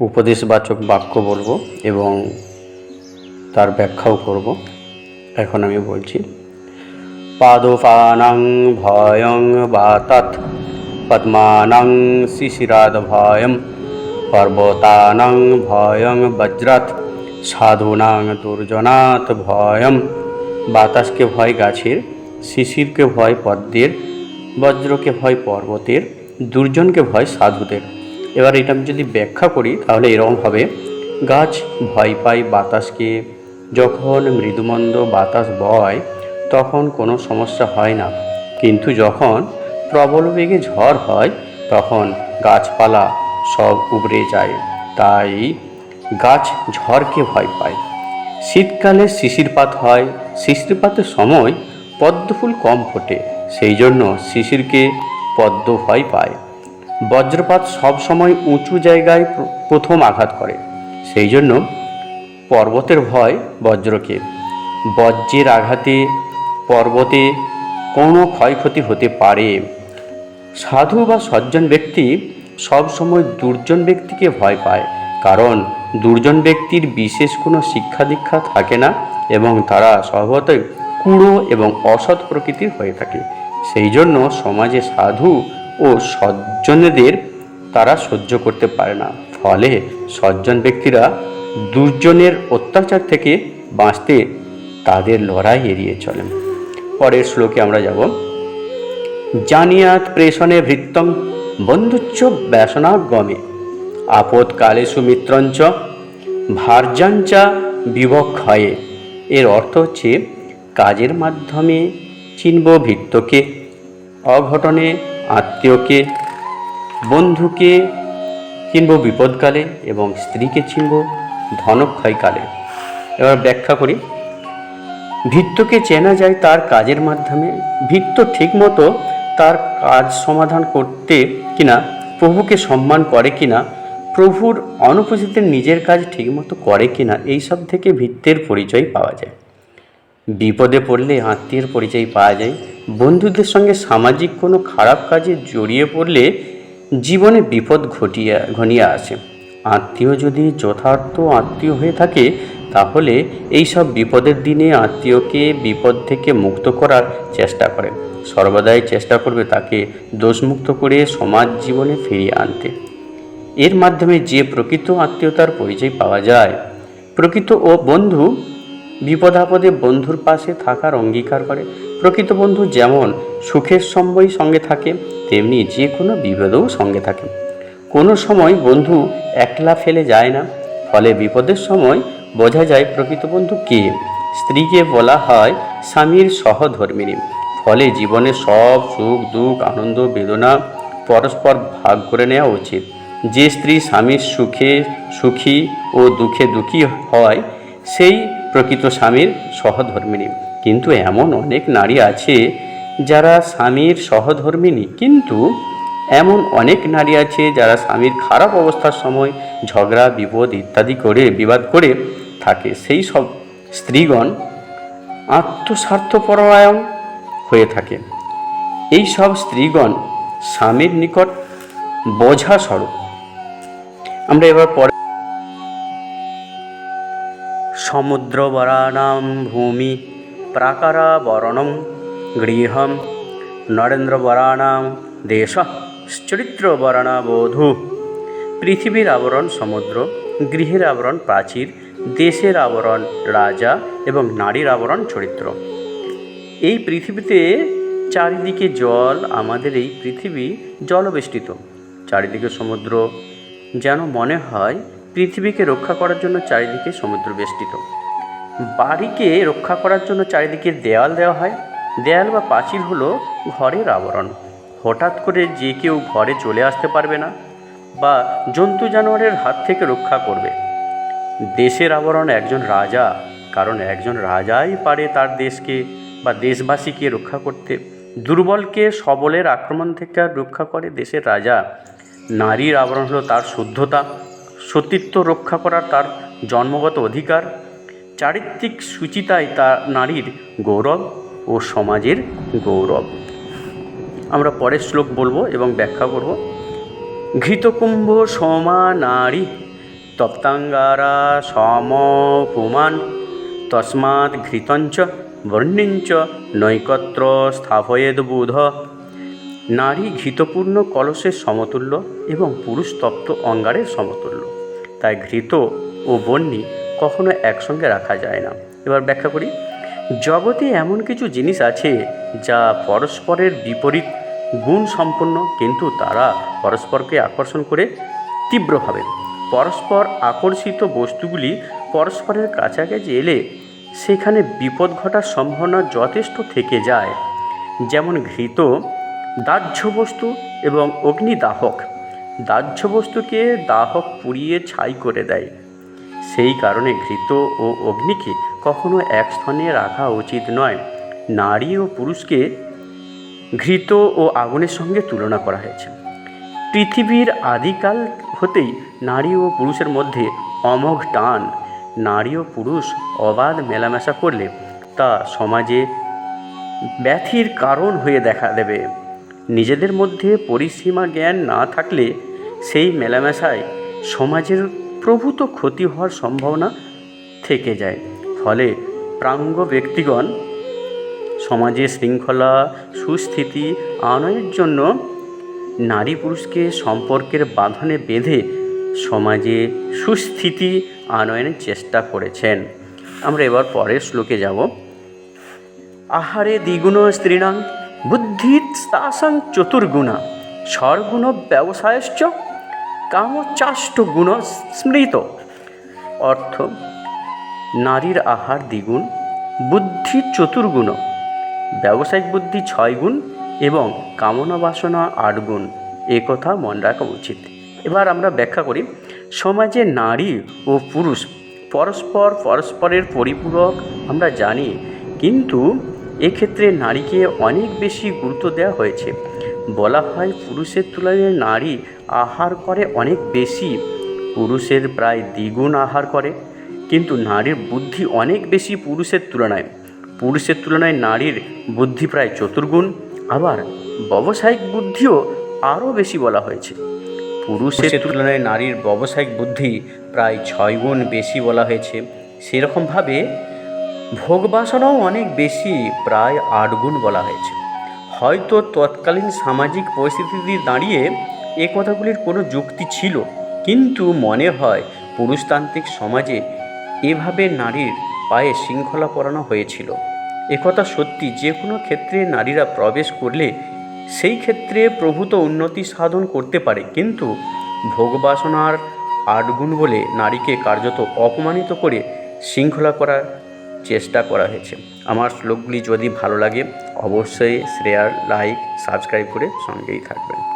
উপদেশবাচক বাক্য বলব এবং তার ব্যাখ্যাও করব। এখন আমি বলছি পাদোপানাং ভয়ং বাতাৎ পদ্মানাং শিশিরাদ ভয়ম, পর্বতানাং ভয়ং বজ্রাত, সাধুনাং দুর্জনাত ভয়ম। বাতাসকে ভয় গাছের, শিশিরকে ভয় পদ্মের, বজ্রকে ভয় পর্বতের, দুর্জনকে ভয় সাধুদের। এবার এটা আমি যদি ব্যাখ্যা করি, তাহলে এরকম হবে। গাছ ভয় পায় বাতাসকে। যখন মৃদুমন্দ বাতাস বয়, তখন কোনো সমস্যা হয় না। কিন্তু যখন প্রবল বেগে ঝড় হয়, তখন গাছপালা সব উবড়ে যায়। তাই গাছ ঝড়কে ভয় পায়। শীতকালে শিশিরপাত হয়। শিশিরপাতের সময় পদ্মফুল কম ফোটে। সেই জন্য শিশিরকে পদ্ম ভয় পায়। বজ্রপাত সব সময় উঁচু জায়গায় প্রথম আঘাত করে। সেই জন্য পর্বতের ভয় বজ্রকে। বজ্রের আঘাতে পর্বতে কোনো ক্ষয়ক্ষতি হতে পারে। সাধু বা সজ্জন ব্যক্তি সব সময় দুর্জন ব্যক্তিকে ভয় পায়, কারণ দুর্জন ব্যক্তির বিশেষ কোনো শিক্ষা দীক্ষা থাকে না এবং তারা স্বভাবতই কুড়ো এবং অসৎ প্রকৃতির হয়ে থাকে। সেই জন্য সমাজে সাধু ও সজ্জনদের তারা সহ্য করতে পারে না। ফলে সজ্জন ব্যক্তিরা দুর্জনের অত্যাচার থেকে বাঁচতে তাদের লড়াই এড়িয়ে চলেন। পরের শ্লোকে আমরা যাব। জানিয়াত প্রেষণে ভৃত্তং বন্ধুচ্চ ব্যসনাগমে। আপদকালে সুমিত্রঞ্চ ভার্যাঞ্চা বিবক্ষয়ে। এর অর্থ হচ্ছে, কাজের মাধ্যমে চিনব ভৃত্যকে। অঘটনে আত্মীয়কে, বন্ধুকে চিনব বিপদকালে এবং স্ত্রীকে চিনব ধনক্ষয়কালে। এবার ব্যাখ্যা করি। ভিত্তকে চেনা যায় তার কাজের মাধ্যমে, ভিত্ত ঠিকমতো তার কাজ সমাধান করতে কিনা, প্রভুকে সম্মান করে কিনা, প্রভুর অনুপস্থিতিতে নিজের কাজ ঠিকমতো করে কিনা, এইসব থেকে ভিত্তের পরিচয় পাওয়া যায়। বিপদে পড়লে আত্মীয়ের পরিচয় পাওয়া যায় বন্ধুদের সঙ্গে সামাজিক কোনো খারাপ কাজে জড়িয়ে পড়লে জীবনে বিপদ ঘটিয়ে, ঘনিয়ে আসে। আত্মীয় যদি যথার্থ আত্মীয় হয়ে থাকে, তাহলে এই সব বিপদের দিনে আত্মীয়কে বিপদ থেকে মুক্ত করার চেষ্টা করে। সর্বদাই চেষ্টা করবে তাকে দোষমুক্ত করে সমাজ জীবনে ফিরিয়ে আনতে। এর মাধ্যমে যে প্রকৃত আত্মীয়তার পরিচয় পাওয়া যায়, প্রকৃত ও বন্ধু বিপদাপদে বন্ধুর পাশে থাকার অঙ্গীকার করে। প্রকৃত বন্ধু যেমন সুখের সময় সঙ্গে থাকে, তেমনি যে কোনো বিপদেও সঙ্গে থাকে। কোনো সময় বন্ধু একলা ফেলে যায় না, ফলে বিপদের সময় বোঝা যায় প্রকৃত বন্ধু কে। স্ত্রীকে বলা হয় স্বামীর সহধর্মিনী। ফলে জীবনে সব সুখ, দুঃখ, আনন্দ, বেদনা পরস্পর ভাগ করে নেওয়া উচিত। যে স্ত্রী স্বামীর সুখে, সুখী ও দুঃখে দুঃখী হয়, সেই প্রকৃত স্বামীর সহধর্মিণী কিন্তু এমন অনেক নারী আছে যারা স্বামীর সহধর্মিণী কিন্তু এমন অনেক নারী আছে যারা স্বামীর খারাপ অবস্থার সময় ঝগড়া, বিপদ ইত্যাদি করে, বিবাদ করে থাকে। সেই সব স্ত্রীগণ আত্মস্বার্থপরায়ণ হয়ে থাকে। এই সব স্ত্রীগণ স্বামীর নিকট বোঝা স্বরূপ আমরা এবার পরে সমুদ্রবরাণাম ভূমি প্রাকারাবরণম গৃহম নরেন্দ্রবরাণাম দেশ চরিত্রবরণাবধূ পৃথিবীর আবরণ সমুদ্র গৃহের আবরণ প্রাচীর দেশের আবরণ রাজা এবং নারীর আবরণ চরিত্র এই পৃথিবীতে চারিদিকে জল, আমাদের এই পৃথিবী জলবেষ্টিত। চারিদিকে সমুদ্র, যেন মনে হয় পৃথিবীকে রক্ষা করার জন্য চারিদিকে সমুদ্র বেষ্টিত। বাড়িকে রক্ষা করার জন্য চারিদিকে দেয়াল দেওয়া হয়। দেয়াল বা পাঁচিল হলো ঘরের আবরণ। হঠাৎ করে যে কেউ ঘরে চলে আসতে পারবে না বা জন্তু জানোয়ারের হাত থেকে রক্ষা করবে। দেশের আবরণ একজন রাজা, কারণ একজন রাজাই পারে তার দেশকে বা দেশবাসীকে রক্ষা করতে। দুর্বলকে সবলের আক্রমণ থেকে রক্ষা করে দেশের রাজা। নারীর আবরণ হলো তার শুদ্ধতা। সতীত্ব রক্ষা করার তার জন্মগত অধিকার, চারিত্রিক সুচিতায় তা নারীর গৌরব ও সমাজের গৌরব। আমরা পরের শ্লোক বলব এবং ব্যাখ্যা করব। ঘৃতকুম্ভ সমা নারী তপ্তাঙ্গারা সমপুমান তস্মাৎ ঘৃতঞ্চ বর্ণিঞ্চ নৈকত্র স্থাপয়েদ বুধ। নারী ঘৃতপূর্ণ কলসের সমতুল্য এবং পুরুষ তপ্ত অঙ্গারের সমতুল্য। তাই ঘৃত ও বন্যী কখনো একসঙ্গে রাখা যায় না। এবার ব্যাখ্যা করি। জগতে এমন কিছু জিনিস আছে যা পরস্পরের বিপরীত গুণ সম্পন্ন, কিন্তু তারা পরস্পরকে আকর্ষণ করে তীব্রভাবে। পরস্পর আকর্ষিত বস্তুগুলি পরস্পরের কাছাকাছি এলে সেখানে বিপদ ঘটার সম্ভাবনা যথেষ্ট থেকে যায়। যেমন ঘৃত, দাহ্য বস্তু এবং অগ্নিদাহক। দাহ্য বস্তুকে দাহক পুড়িয়ে ছাই করে দেয়। সেই কারণে ঘৃত ও অগ্নিকে কখনো এক স্থানে রাখা উচিত নয়। নারী ও পুরুষকে ঘৃত ও আগুনের সঙ্গে তুলনা করা হয়েছে। পৃথিবীর আদিকাল হতেই নারী ও পুরুষের মধ্যে অমোঘ টান। নারী ও পুরুষ অবাধ মেলামেশা করলে তা সমাজে ব্যাধির কারণ হয়ে দেখা দেবে। নিজেদের মধ্যে পরিসীমা জ্ঞান না থাকলে সেই মেলামেশায় সমাজের প্রভূত ক্ষতি হওয়ার সম্ভাবনা থেকে যায়। ফলে প্রাঙ্গ ব্যক্তিগণ সমাজে শৃঙ্খলা, সুস্থিতি, আনয়ের জন্য নারী পুরুষকে সম্পর্কের বাঁধনে বেঁধে সমাজে সুস্থিতি আনয়নের চেষ্টা করেছেন। আমরা এবার পরের শ্লোকে যাব। আহারে দ্বিগুণ স্ত্রীণাং বুদ্ধিস্তাসাং চতুর্গুণা স্বরগুণ ব্যবসায়শ্চ কামচাষ্ট গুণ স্মৃত অর্থ, নারীর আহার দ্বিগুণ, বুদ্ধি চতুর্গুণ, ব্যবসায়িক বুদ্ধি ছয় গুণ এবং কামনা বাসনা আট গুণ এ কথা মনে রাখা উচিত। এবার আমরা ব্যাখ্যা করি, সমাজে নারী ও পুরুষ পরস্পর পরস্পরের পরিপূরক আমরা জানি, কিন্তু এক্ষেত্রে নারীকে অনেক বেশি গুরুত্ব দেওয়া হয়েছে। বলা হয় পুরুষের তুলনায় নারী আহার করে অনেক বেশি। পুরুষের প্রায় দ্বিগুণ আহার করে, কিন্তু নারীর বুদ্ধি অনেক বেশি পুরুষের তুলনায়। পুরুষের তুলনায় নারীর বুদ্ধি প্রায় চতুর্গুণ, আবার ব্যবসায়িক বুদ্ধিও আরও বেশি বলা হয়েছে। পুরুষের তুলনায় নারীর ব্যবসায়িক বুদ্ধি প্রায় ছয় গুণ বেশি বলা হয়েছে। সেরকমভাবে ভোগ বাসনাও অনেক বেশি, প্রায় আট গুণ বলা হয়েছে। হয়তো তৎকালীন সামাজিক পরিস্থিতিতে দাঁড়িয়ে এ কথাগুলির কোনো যুক্তি ছিল। কিন্তু মনে হয় পুরুষতান্ত্রিক সমাজে এভাবে নারীর পায়ে শৃঙ্খলা পরানো হয়েছিল। একথা সত্যি, যে কোনো ক্ষেত্রে নারীরা প্রবেশ করলে সেই ক্ষেত্রে প্রভূত উন্নতি সাধন করতে পারে। কিন্তু ভোগবাসনার আটগুণ বলে নারীকে কার্যত অপমানিত করে শৃঙ্খলা করার চেষ্টা করা হয়েছে। আমার শ্লোকগুলি যদি ভালো লাগে অবশ্যই শেয়ার লাইক সাবস্ক্রাইব করে সঙ্গেই থাকবেন।